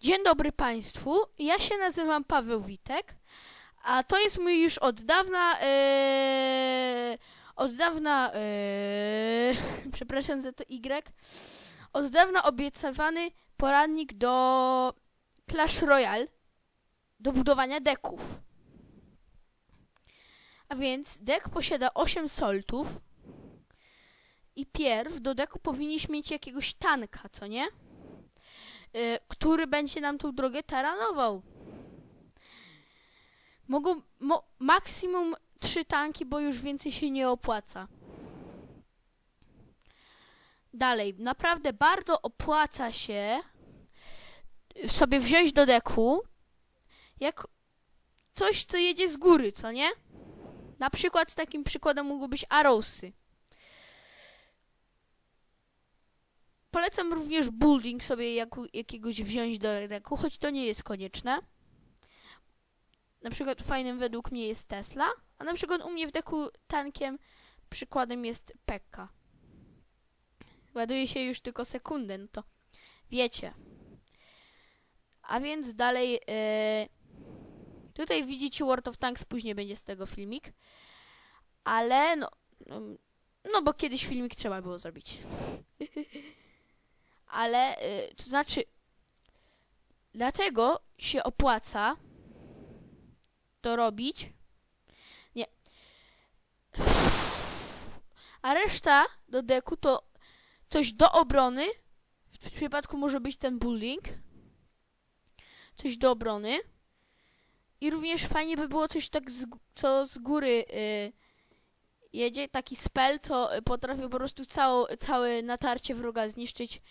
Dzień dobry Państwu, ja się nazywam Paweł Witek, a to jest mój już od dawna, e, od dawna, e, przepraszam za to Y, od dawna obiecywany poradnik do Clash Royale, do budowania deków. A więc dek posiada 8 soltów i pierw do deku powinniśmy mieć jakiegoś tanka, co nie? Y, który będzie nam tą drogę taranował. Mogą mo, maksimum trzy tanki, bo już więcej się nie opłaca. Dalej, naprawdę bardzo opłaca się sobie wziąć do deku jak coś, co jedzie z góry, co nie? Na przykład takim przykładem mogły być Arrowsy. Polecam również building sobie jak, jakiegoś wziąć do deku, choć to nie jest konieczne. Na przykład fajnym według mnie jest Tesla, a na przykład u mnie w deku tankiem przykładem jest Pekka. Ładuje się już tylko sekundę, no to wiecie. A więc dalej, e, tutaj widzicie World of Tanks, później będzie z tego filmik, ale no, no, no bo kiedyś filmik trzeba było zrobić. ale y, to znaczy dlatego się opłaca to robić. Nie. A reszta do deku to coś do obrony. W przypadku może być ten bullying. Coś do obrony. I również fajnie by było coś tak, z, co z góry y, jedzie. Taki spell, co potrafi po prostu całe natarcie wroga zniszczyć.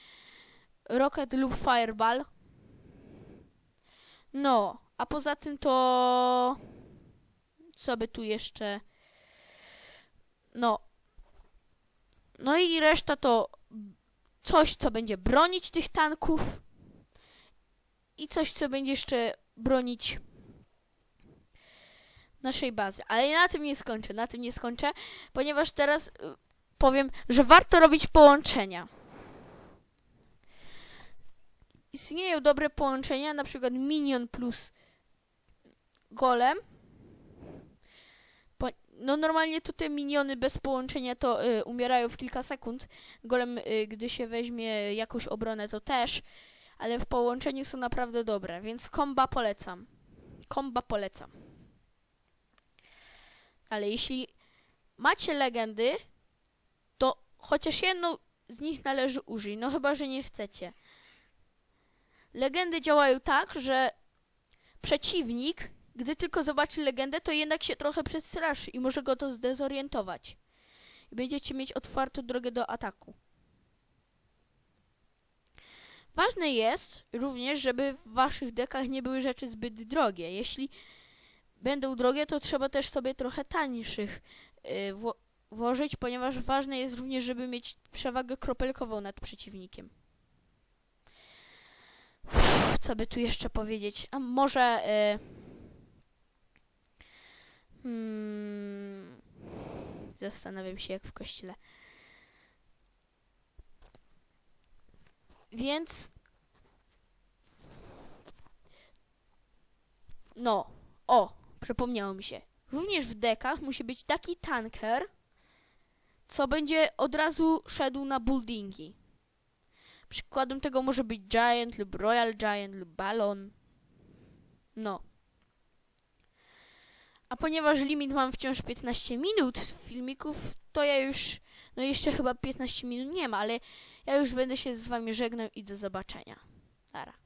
Rocket lub Fireball. No, a poza tym to. Co by tu jeszcze. No. No i reszta to coś, co będzie bronić tych tanków. I coś, co będzie jeszcze bronić naszej bazy. Ale ja na tym nie skończę, na tym nie skończę, ponieważ teraz y, powiem, że warto robić połączenia istnieją dobre połączenia, na przykład minion plus golem. No normalnie to te miniony bez połączenia to y, umierają w kilka sekund. Golem, y, gdy się weźmie jakąś obronę, to też. Ale w połączeniu są naprawdę dobre, więc komba polecam. Komba polecam. Ale jeśli macie legendy, to chociaż jedną z nich należy użyć. No chyba, że nie chcecie. Legendy działają tak, że przeciwnik, gdy tylko zobaczy legendę, to jednak się trochę przestraszy i może go to zdezorientować. I będziecie mieć otwartą drogę do ataku. Ważne jest również, żeby w waszych dekach nie były rzeczy zbyt drogie. Jeśli będą drogie, to trzeba też sobie trochę tańszych wło- włożyć, ponieważ ważne jest również, żeby mieć przewagę kropelkową nad przeciwnikiem. Co by tu jeszcze powiedzieć? A może. Y... Hmm... Zastanawiam się, jak w kościele. Więc. No. O, przypomniało mi się. Również w dekach musi być taki tanker, co będzie od razu szedł na buildingi. Przykładem tego może być Giant lub Royal Giant lub Balon. No. A ponieważ limit mam wciąż 15 minut filmików, to ja już, no jeszcze chyba 15 minut nie ma, ale ja już będę się z wami żegnał i do zobaczenia. Nara.